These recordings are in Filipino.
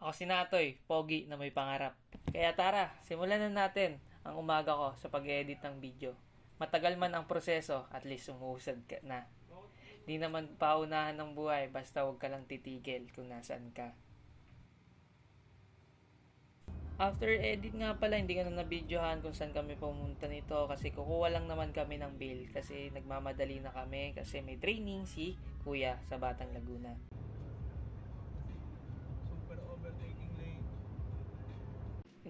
Ako si Natoy, pogi na may pangarap. Kaya tara, simulan na natin ang umaga ko sa pag-edit ng video. Matagal man ang proseso, at least umuusad ka na. Di naman paunahan ng buhay, basta huwag ka lang titigil kung nasaan ka. After edit nga pala, hindi ko na nabidyohan kung saan kami pumunta nito kasi kukuha lang naman kami ng bill kasi nagmamadali na kami kasi may training si Kuya sa Batang Laguna.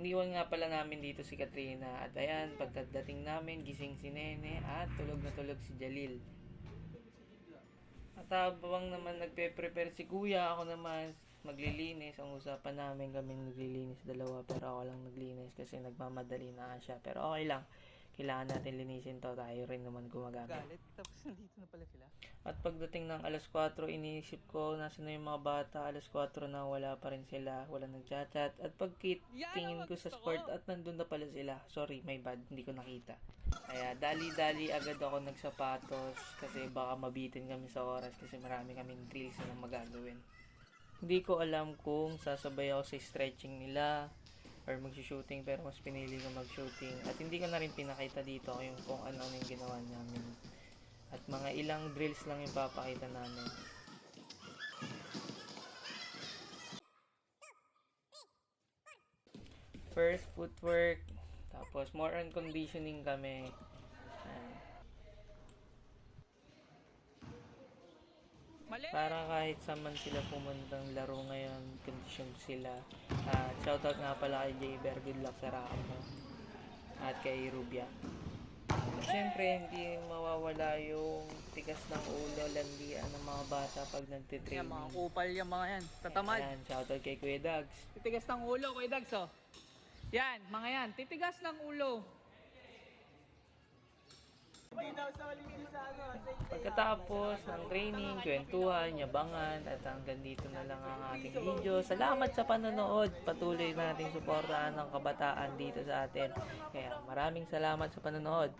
Iniwan nga pala namin dito si Katrina at ayan, pagkadating namin, gising si Nene at tulog na tulog si Jalil. At habang naman nagpe-prepare si Kuya, ako naman maglilinis. Ang usapan namin kami naglilinis dalawa pero ako lang naglinis kasi nagmamadali na siya. Pero okay lang, kailangan natin linisin to. Tayo rin naman gumagamit. Galit, tapos nandito na pala sila. At pagdating ng alas 4, iniisip ko, nasa na yung mga bata, alas 4 na wala pa rin sila, wala nagchat-chat. At pagtingin ko sa sport at nandun na pala sila. Sorry, my bad, hindi ko nakita. Kaya dali-dali agad ako nagsapatos kasi baka mabitin kami sa oras kasi marami kaming drills na magagawin. Hindi ko alam kung sasabay ako sa stretching nila or mag-shooting pero mas pinili ko mag-shooting at hindi ko na rin pinakita dito yung kung ano yung ginawa namin at mga ilang drills lang yung papakita namin. First, footwork. Tapos, more on conditioning kami. Ayan. Mali! Para kahit saan man sila pumuntang laro ngayon, kondisyon sila. At shoutout nga pala kay Jaber, good luck sa ramo. At kay Rubia. At syempre, hindi mawawala yung tigas ng ulo, landian ng mga bata pag Yan, mga nagtitraining. kupal yung mga yan. Tatamad. Ayan, shoutout kay Kuya Dags. Titigas ng ulo, Kuya Dags, oh. Yan, mga yan. Titigas ng ulo. Pagkatapos ng training, kwentuhan, yabangan, at hanggang dito na lang ang ating video. Salamat sa panonood. Patuloy nating suportahan ng kabataan dito sa atin. Kaya maraming salamat sa panonood.